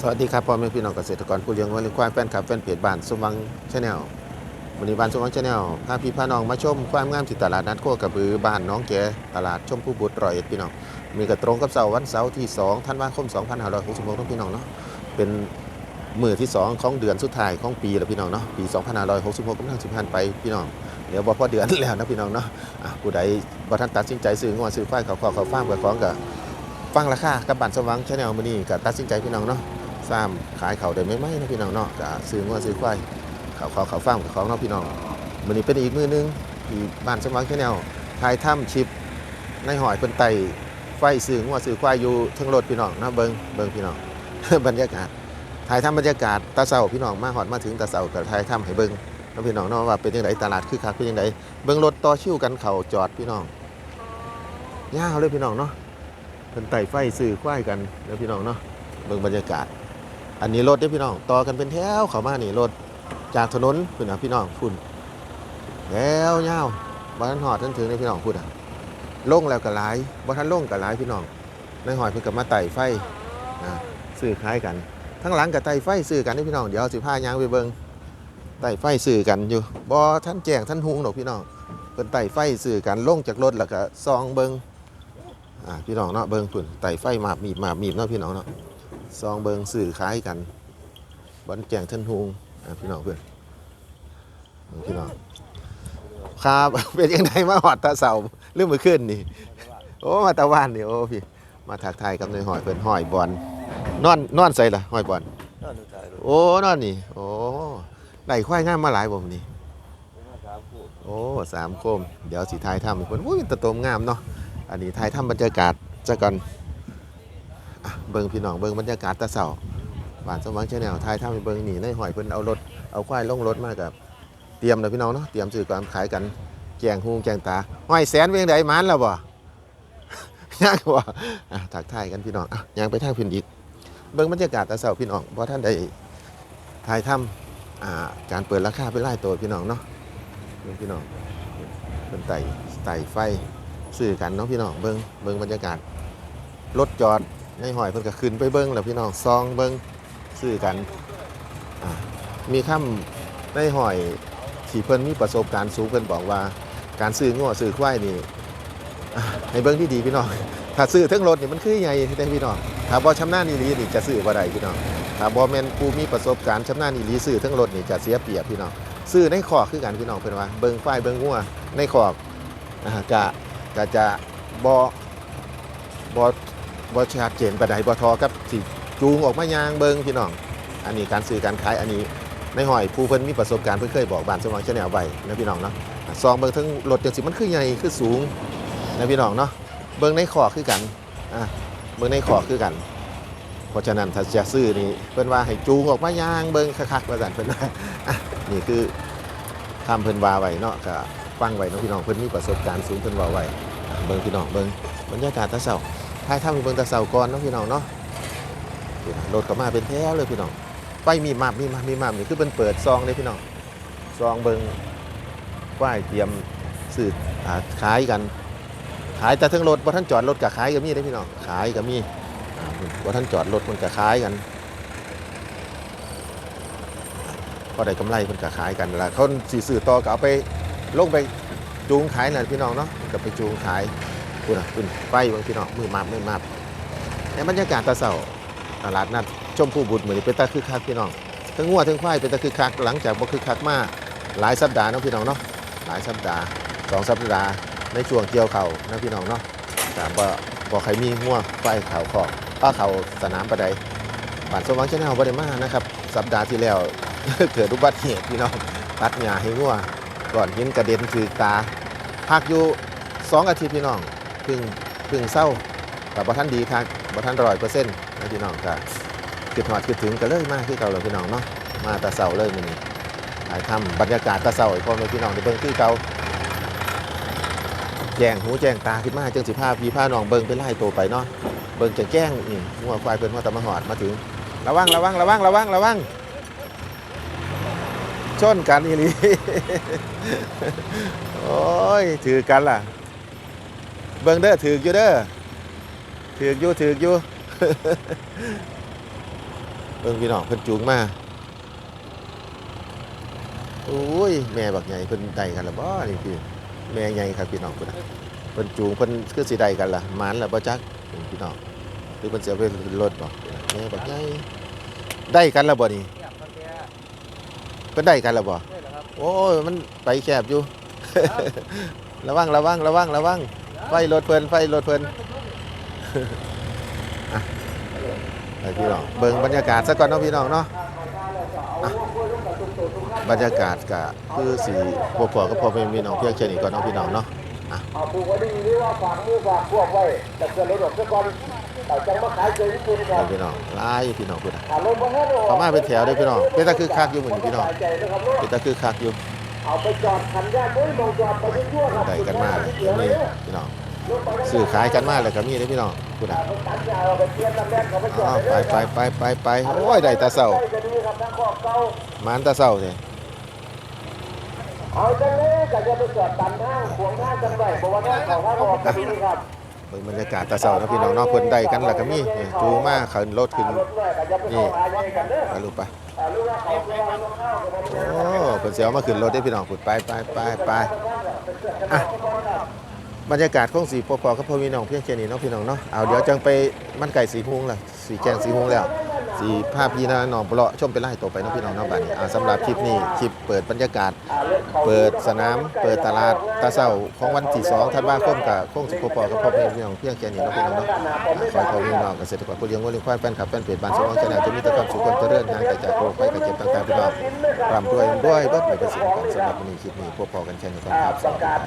สวัสดีครับพ่อแม่พี่น้องเกษตรกรผู้เลี้ยงวัวเลี้ยงควายแฟนคลับแฟนเพจบ้านสมวังชาแนลวันนี้บ้านสมวังชาแนลพาพี่พาน้องมาชมความงามที่ตลาดนัดโคกระบือบ้านน้องแกตลาดชมผู้บุตรรอยเอ็ดพี่น้องมีกระตรงกับเสาร์วันเสาร์ที่2ธันวาคม2566ทั้งพี่น้องเนาะเป็นมือที่ 2 ของเดือนสุดท้ายของปีแล้วพี่น้องเนาะปี 2566กำลังสิผ่านไปพี่น้องเดี๋ยวบ่พอเดือนแล้วนะพี่น้องเนาะอะผู้ใดบ่ทันตัดสินใจซื้องวซื้อควายเขาขอเขาฟาร์มกับของกับฟังราคากับบ้านสมวังชาแนลมื้อนี้ก็ตัดสินใจพี่น้องเนาะ ซ้ำขายเขาได้ไม่ไหมนะพี่น้องเนาะก็ซื้องัวซื้อควายเขาเขาเขาฟ้าร์มกับของเนาะพี่น้องมันนี้เป็นอีกมือหนึงที่บ้านสมหวังแค่แนวถ่ายถ้ำชิปในหอยเป็นไตไฟซื้องัวซื้อควายอยู่ทั้งรถพี่น้องนะเบิงเบิงพี่น้องบรรยากาศถ่ายทำบรรยากาศตาเสาพี่น้องมาหอดมาถึงตาเสากับถ่ายทำให้เบิงนะพี่น้องเนาะว่าเป็นยังไงตลาดคือคักเป็นยังไงเบิงรถต่อชิวกันเขาจอดพี่น้องยาวเลยพี่น้องเนาะเป็นไต่ไฟซื้อควายกันนะพี่น้องเนาะเบิงบรรยากาศ อันนี้รถเด้พี่น้องต่อกันเป็นแถวเข้ามานี่รถจากถนนพุ่นนะพี่น้องพุ่นแล้วยาวบ้านหอดทันถึงในพี่น้องพุ่นอะลงแล้วก็หลายบ้านลงก็หลายพี่น้องในหอยเพิ่นก็มาไต่ไฟนะซื้อขายกันทั้งหลังกับไต่ไฟซื้อกันนี่พี่น้องเดี๋ยวสิพายางไปเบิ่งไต่ไฟซื้อกันอยู่บ่ท่านแจ้งท่านหุงดอกพี่น้องเพิ่นไต่ไฟซื้อกันลงจากรถแล้วก็ซองเบิ่งอ่าพี่น้องเนาะเบิ่งพุ่นไต่ไฟมาบมีบมาบมีบเนาะพี่น้องเนาะ ซองเบิงสื่อคล้ายกันบอนแจงท่านฮูงอะพี่น้องเพื่อนพี่น้องครับเป็นยังไงมาหอดตาเสาเรื่องมือขึ้นนี่ โอ้มาตะวันนี่โอ้พี่มาถักทายกับในหอยเพื่อนหอยบอลนอนนอนใส่ละหอยบอลนั่นดูถ่ายรูปโอ้นอนนี่โอ้ได้ควายงามมาหลายบ่มอนี่มาถามพูดโอ้สามโคม เดี๋ยวสีทายทำอีกคนอุ้ยตะโตมงามเนาะอันนี้ทายทำบรรยากาศจะก่อนอะ เบิ่งพี่น้องเบิ่งบรรยากาศตะเสาบ้านสมหวังชาแนลทายถ้ามีเบิ่งหนีในหอยเพิ่นเอารถเอาควายลงรถมากับเตรียมเลยพี่น้องเนาะเตรียมซื้อก่อนขายกันแจงฮูแจงตาหอยแสนเวียงใดมันแล้วบ่ย่างบ่อะถักทายกันพี่น้องอะย่างไปทางพื้นอีกเบิ่งบรรยากาศตะเสาพี่น้องเพราะท่านได้ทายถ้ำอ่าการเปิดราคาเป็นไล่ตัวพี่น้องเนาะเบิ่งพี่น้องเป็นไต่ไต่ไฟซื้อกันเนาะพี่น้องเบิ่งเบิ่งบรรยากาศรถจอด ในหอยเพิ่นก็ขึ้นไปเบิ่งแล้วพี่น้องซองเบิ่งซื้อกันมีคำในหอยที่เพิ่นมีประสบการณ์สูงเพิ่นบอกว่า การซื้อง้อซื้อควายนี่ให้เบิ่งที่ดีพี่น้องถ้าซื้อทั้งรถนี่มันคือใหญ่ได้พี่น้องถ้าบ่ชำนาญอีหลีนี่จะซื้อบ่ได้พี่น้องถ้าบ่แม่นผู้มีประสบการณ์ชำนาญอีหลีซื้อทั้งรถนี่จะเสียเปรียบพี่น้องซื้อในคอกคือกันพี่น้องเพิ่นว่าเบิ่งควายเบิ่งงัวในคอกอ่ากะกะจะบ่บ่ บ่ชัดเจนปานใดบ่ทอกับสิจูงออกมายางเบิงพี่น้อง อันนี้การซื้อการขายอันนี้ในหอยผู้เพิ่นมีประสบการณ์เพิ่นเคยบอกบ้านสมองชาแนลไว้นะพี่น้องเนาะซองเบิงทั้งรถจังสิมันคือใหญ่คือสูงนะพี่น้องเนาะเบิงในขอคือกันอะเบิงในขอคือกัน เพราะฉะนั้นถ้าจะซื้อนี่เพิ่นว่าให้จูงออกมายางเบิงคักๆว่าซั่นเพิ่นว่าอะนี่คือคำเพิ่นว่าไว้เนาะก็ฟังไว้เนาะพี่น้องเพิ่นมีประสบการณ์สูงเพิ่นว่าไว้เบิงพี่น้องเบิงบรรยากาศตะเช้า ท้ายถ้ามีเบิ่งตะเช้าก่อนเนาะพี่น้องเนาะรถก็มาเป็นแถวเลยพี่น้องไฟมีมาบมีมาบมีมาบนี่คือเป็นเปิดซองเลยพี่น้องซองเบิงป้ายเตรียมสื่อขายกัน ขายแต่ทั้งรถว่าท่านจอดรถกับขายก็มีได้พี่น้องขายก็มีว่าท่านจอดรถมันกับขายกันก็ได้กำไรมันกับขายกันแล้วเขาสื่อต่อก็เอาไปลงไปจูงขายน่ะพี่น้องเนาะก็ไปจูงขาย คุณอะคุณไฟบางพี่น้องมือมาบมือมาบในบรรยากาศตะเสาตลาดนัดชมพู่บุตรเหมือนเป็นตาคือคักพี่น้องทั้งงัวทั้งควายเป็นตาคือคักหลังจากบ่คือคักมาหลายสัปดาห์นะพี่น้องเนาะหลายสัปดาห์สองสัปดาห์ในช่วงเกี่ยวเข่านะพี่น้องเนาะแต่บ่บ่ใครมีงัวควายเขาขอกป้าเขาสนามประใดบ้านสมวังชาแนลบ่ได้มานะครับ สัปดาห์ที่แล้วเกิดอุบัติเหตุพี่น้องตัดหญ้าให้งัวก่อนหินกระเด็นคือตาพักอยู่สองอาทิตย์พี่น้อง พึ่งพึ่งเศร้าแต่บ่ท่านดีครับบ่ท่านร้อยเปอร์เซ็นต์นะพี่น้องครับคิดหอดคิดถึงก็เลยมากที่เก่าเลยพี่น้องเนาะมาตะเสาเลยมันนี่ถ่ายทำบรรยากาศตะเสาให้พ่อแม่พี่น้องได้เบิ่งคือเก่าแจ้งหูแจ้งตาขึ้นมาจังสิพาพี่พาน้องเบิ่งไปไล่โตวไปเนาะเบิ่งแจ้งแจ้งนี่หัวควายเพิ่นว่าตะมหอดมาถึงระวังระวังระวังระวังระวังชนกันอีหลีโอ้ยถือกันล่ะ เบิ่งเด้อถืออยู่เด้อถืออยู่ถืออยู่เบิ่งพี่น้องเพิ่นจูงมาโอ้ยแม่บักใหญ่เพิ่นได้กันละบ่นี่พี่แม่ใหญ่ครับพี่น้องพุ่นเพิ่นจูงเพิ่นคือสิได้กันล่ะหมานล่ะบ่จักพี่น้องหรือเพิ่นสิเอาไปรถบ่แม่บักใหญ่ได้กันล้วบ่นี่เพิ่นได้กันแล้วบ่โอ้ยมันไปแคบอยู่ระวังระวังระวังระวัง ไฟรถเพิ่นไฟรถเพิ่นอะไปพี่น้องเบิ่งบรรยากาศซะก่อนเนาะพี่น้องเนาะบรรยากาศก็คือสีพวกพอก็พอเป็นพี่น้องเพียงแค่นี้ก่อนเนาะพี่น้องเนาะเอาปลูกไว้ดีหรือว่าฝากมือฝากพวกไว้แต่เกิดรถดอกซะก่อนแต่จังมาขายเจอญี่ปุ่นคไปรับพี่น้องหลายพี่น้องพุ่นน่ะถ้าลงมาให้เราเข้ามาเป็นแถวเด้อพี่น้องเป็นตาคือคักอยู่เหมือนพี่น้องเป็นตาคือคักอยู่ ไปจอดคันแรกด้วยลงจอดไปยั่วๆครับได้กันมาเลยนี่พี่น้องซื้อขายกันมาเลยก็มีเด้อพี่น้องพุ่นน่ะตัดยาวไปเทียนน้ำแรกเขาไปจออ้าดวไปไปไปไปไปโอ้ยได้ตาเศร้าจะดีครับทั้งครอบเก่าหมานตาเศร้านี่เอาจังเลยก็จะไปจอดตันทางขวางทางกันไว้เพราะว่าทางเขาทางออกจะดีครับเบิ่งบรรยากาศตาเศร้าเนาะพี่น้องเนาะเพิ่นได้กันแล้วก็มีนี่จูงมาขึ้นรถขึ้นรถด้วยก็จะไปเข้าหาใหญ่กันเด้อไปลูกไป แต่รู้ว่าเขาไม่เอาลงเข้าก็ไม่ได้โอ้เสียวมาขึ้นรถได้พี่น้องพุ่นไปไปไปไปอะบรรยากาศของสีพอๆกับพ่อพี่น้องเพียงแค่นี้เนาะพี่น้องเนาะเอาเดี๋ยวจังไปมันไก่สีฮุงล่ะสีแกงสีฮุงแล้ว สีภาพพี่น้าน้องปลาะชมเป็นไล่ตัวไปเนาะพี่น้องเนาะบัดนี้อ่าสำหรับคลิปนี้คลิปเปิดบรรยากาศ เปิดสนาม เปิดตลาดตาเศร้าของวันที่2ธันวาคมกับโค้งสิพอกับพ่อพี่น้องเพียงแค่นี้เนาะพี่น้องเนาะอ่าขอให้พ่อพี่น้องเกษตรกรผู้เลี้ยงวัวเลี้ยงควายแฟนคลับแฟนเพจบ้านสมองชาแนลจะมีแต่ความสุขความเจริญทางไกลจากโรคภัยไข้เจ็บต่างๆพี่น้องร่ำรวยด้วยเบิดในประสิทธิการสำหรับวันนี้คลิปนี้พวกพอกันแค่นี้ก่อนครับสวัสดีครับ